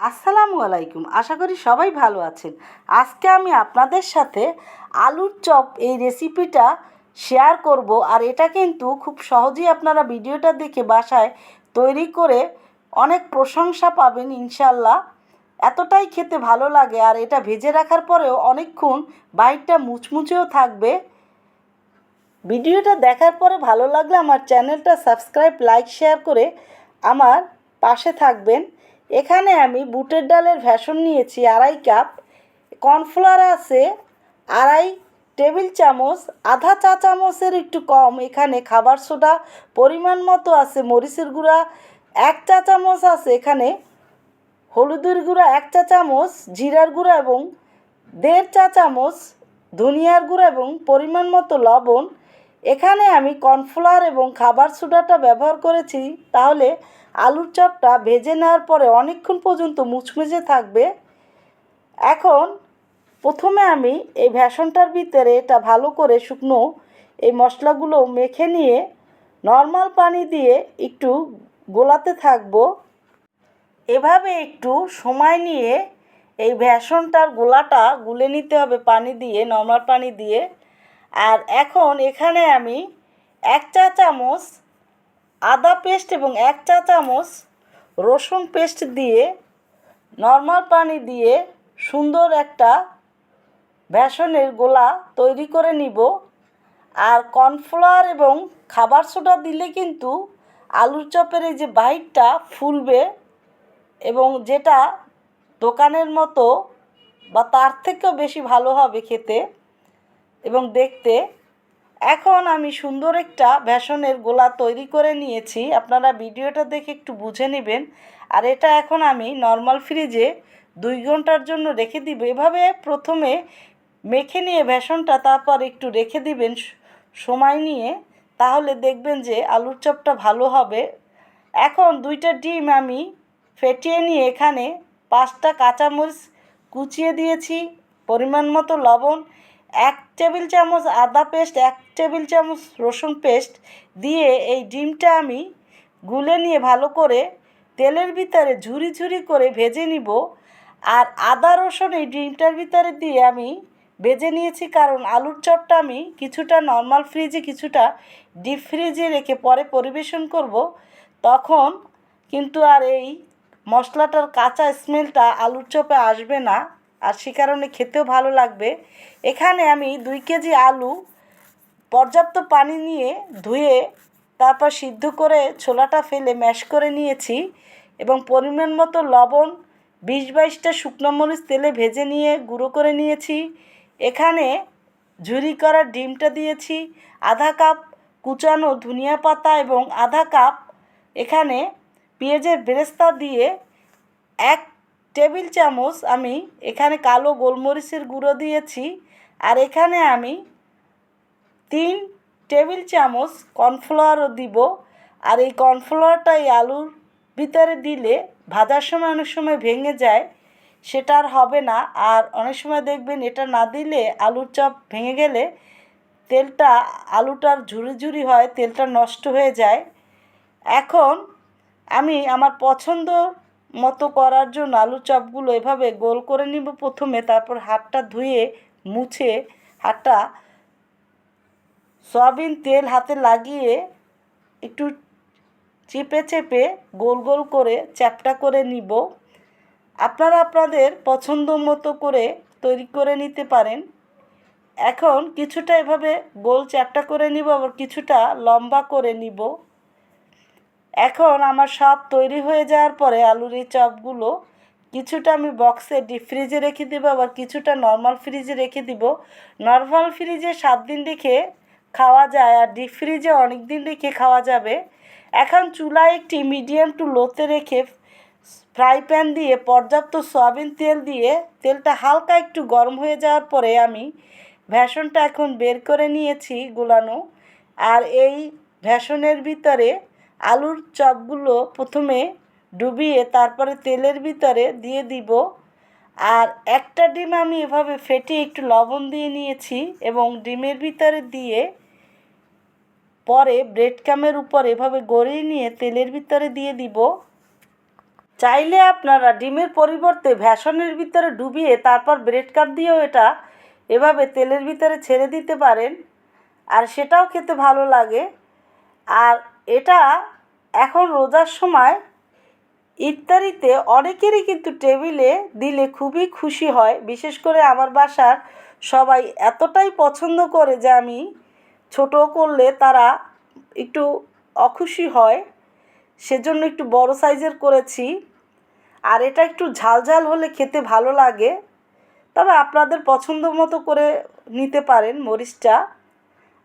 আসসালামু আলাইকুম। আশা করি সবাই ভালো আছেন। আজকে আমি আপনাদের সাথে আলুর চপ এই রেসিপিটা শেয়ার করব আর এটা কিন্তু খুব সহজেই আপনারা ভিডিওটা দেখে বাসায় তৈরি করে অনেক প্রশংসা পাবেন ইনশাল্লাহ এতটাই খেতে ভালো লাগে আর এটা ভেজে রাখার পরেও অনেকক্ষণ বাইরটা মুচমুচেও থাকবে। ভিডিওটা দেখার পরে ভালো লাগলে আমার চ্যানেলটা সাবস্ক্রাইব লাইক শেয়ার করে আমার পাশে থাকবেন। এখানে আমি বুটের ডালের ভ্যাসন নিয়েছি আড়াই কাপ, কর্নফ্লাওয়ার আছে আড়াই, টেবিল চামচ, আধা চা চামচের একটু কম, এখানে খাবার সোডা পরিমাণ মতো আছে, মরিচের গুঁড়া এক চা চামচ আছে, এখানে হলুদের গুঁড়া এক চা চামচ, জিরার গুঁড়া এবং দেড় চা চামচ, ধনিয়ার গুঁড়া এবং পরিমাণ মতো লবণ এখানে আমি কর্নফ্লাওয়ার এবং খাবার সোডাটা ব্যবহার করেছি, তাহলে আলুর চপটা ভেজে নেওয়ার পরে অনেকক্ষণ পর্যন্ত মুচমুচে থাকবে। এখন প্রথমে আমি এই ভ্যাসনটার ভিতরে এটা ভালো করে শুকনো এই মশলাগুলো মেখে নিয়ে নর্মাল পানি দিয়ে একটু গোলাতে থাকব। এভাবে একটু সময় নিয়ে এই ভ্যাসনটার গোলাটা গুলে নিতে হবে পানি দিয়ে, নর্মাল পানি দিয়ে। আর এখন এখানে আমি এক চা চামচ আদা পেস্ট এবং এক চা চামচ রসুন পেস্ট দিয়ে নর্মাল পানি দিয়ে সুন্দর একটা বেসনের গোলা তৈরি করে নিব। আর কর্নফ্লাওয়ার এবং খাবার সোডা দিলে কিন্তু আলুর চপের এই যে বাইটটা ফুলবে এবং যেটা দোকানের মতো বা তার থেকেও বেশি ভালো হবে খেতে। এবং দেখতে এখন আমি সুন্দর একটা বেসনের গোলা তৈরি করে নিয়েছি। আপনারা ভিডিওটা দেখে একটু বুঝে নেবেন। আর এটা এখন আমি নর্মাল ফ্রিজে দুই ঘণ্টার জন্য রেখে দিব। এভাবে প্রথমে মেখে নিয়ে বেসনটা তারপর একটু রেখে দিবেন সময় নিয়ে। তাহলে দেখবেন যে আলুর চপটা ভালো হবে। এখন দুইটা ডিম আমি ফেটিয়ে নিয়ে এখানে পাঁচটা কাঁচামরিচ কুচিয়ে দিয়েছি, পরিমাণ মতো লবণ এক টেবিল চামচ আদা পেস্ট, এক টেবিল চামচ রসুন পেস্ট দিয়ে এই ডিমটা আমি গুলে নিয়ে ভালো করে তেলের ভিতরে ঝুরি ঝুরি করে ভেজে নিব। আর আদা, রসুন এই ডিমটার ভিতরে দিয়ে আমি ভেজে নিয়েছি কারণ আলুর চপটা আমি কিছুটা নর্মাল ফ্রিজে, কিছুটা ডিপ ফ্রিজে রেখে পরে পরিবেশন করব। তখন কিন্তু আর এই মশলাটার কাঁচা স্মেলটা আলুর চপে আসবে না। আর সে কারণে খেতেও ভালো লাগবে। এখানে আমি দুই কেজি আলু পর্যাপ্ত পানি নিয়ে ধুয়ে তারপর সিদ্ধ করে ছোলাটা ফেলে ম্যাশ করে নিয়েছি এবং পরিমাণ মতো লবণ, বিশ বাইশটা শুকনো মরিচ তেলে ভেজে নিয়ে গুঁড়ো করে নিয়েছি। এখানে ঝুরি করা ডিমটা দিয়েছি, আধা কাপ কুচানো ধনিয়া পাতা এবং আধা কাপ এখানে পেঁয়াজের বেরেস্তা দিয়ে এক টেবিল চামচ আমি এখানে কালো গোলমরিচের গুঁড়ো দিয়েছি আর এখানে আমি তিন টেবিল চামচ কর্নফ্লাওয়ারও দিব। আর এই কর্নফ্লাওয়ারটা এই আলুর ভিতরে দিলে ভাজার সময় অনেক সময় ভেঙে যায়, সেটা আর হবে না। আর অনেক সময় দেখবেন এটা না দিলে আলুর চপ ভেঙে গেলে তেলটা আলুটার ঝুরি ঝুরি হয়, তেলটা নষ্ট হয়ে যায়। এখন আমি আমার পছন্দ মতো করার জন্য আলু চপগুলো এভাবে গোল করে নিব প্রথমে, তারপর হাতটা ধুয়ে মুছে হাতটা সয়াবিন তেল হাতে লাগিয়ে একটু চেপে চেপে গোল গোল করে চ্যাপটা করে নিব। আপনারা আপনাদের পছন্দ মতো করে তৈরি করে নিতে পারেন। এখন কিছুটা এভাবে গোল চ্যাপটা করে নিব, আবার কিছুটা লম্বা করে নিব। এখন আমার সব তৈরি হয়ে যাওয়ার পরে আলুর এই চপগুলো কিছুটা আমি বক্সে ডিপ ফ্রিজে রেখে দেবো, আবার কিছুটা নর্মাল ফ্রিজে রেখে দিব। নর্মাল ফ্রিজে সাত দিন রেখে খাওয়া যায় আর ডিপ ফ্রিজে অনেক দিন রেখে খাওয়া যাবে। এখন চুলায় একটি মিডিয়াম টু লোতে রেখে ফ্রাই প্যান দিয়ে পর্যাপ্ত সয়াবিন তেল দিয়ে তেলটা হালকা একটু গরম হয়ে যাওয়ার পরে আমি ভ্যাসনটা এখন বের করে নিয়েছি গুলানো। আর এই ভ্যাসনের ভিতরে আলুর চপগুলো প্রথমে ডুবিয়ে তারপরে তেলের ভিতরে দিয়ে দিব। আর একটা ডিম আমি এভাবে ফেটে একটু লবণ দিয়ে নিয়েছি এবং ডিমের ভিতরে দিয়ে পরে ব্রেড ক্যামের উপর এভাবে গড়িয়ে নিয়ে তেলের ভিতরে দিয়ে দিব। চাইলে আপনারা ডিমের পরিবর্তে ভ্যাসনের ভিতরে ডুবিয়ে তারপর ব্রেড কাপ দিয়েও এটা এভাবে তেলের ভিতরে ছেড়ে দিতে পারেন। আর সেটাও খেতে ভালো লাগে। আর এটা এখন রোজার সময় ইফতারিতে অনেকেরই কিন্তু টেবিলে দিলে খুবই খুশি হয়। বিশেষ করে আমার বাসার সবাই এতটাই পছন্দ করে যে আমি ছোট করলে তারা একটু অখুশি হয়। সেজন্য একটু বড় সাইজের করেছি। আর এটা একটু ঝাল ঝাল হলে খেতে ভালো লাগে। তবে আপনাদের পছন্দ মতো করে নিতে পারেন মরিচটা।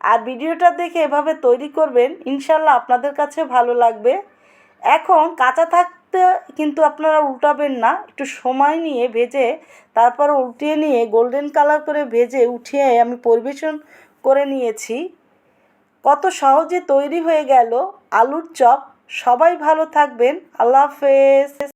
আর ভিডিওটা দেখে এভাবে তৈরি করবেন, ইনশাল্লাহ আপনাদের কাছে ভালো লাগবে। এখন কাঁচা থাকতে কিন্তু আপনারা উল্টাবেন না, একটু সময় নিয়ে ভেজে তারপর উল্টিয়ে নিয়ে গোল্ডেন কালার করে ভেজে উঠিয়ে আমি পরিবেশন করে নিয়েছি। কত সহজে তৈরি হয়ে গেল আলুর চপ। সবাই ভালো থাকবেন, আল্লাহ হাফেজ।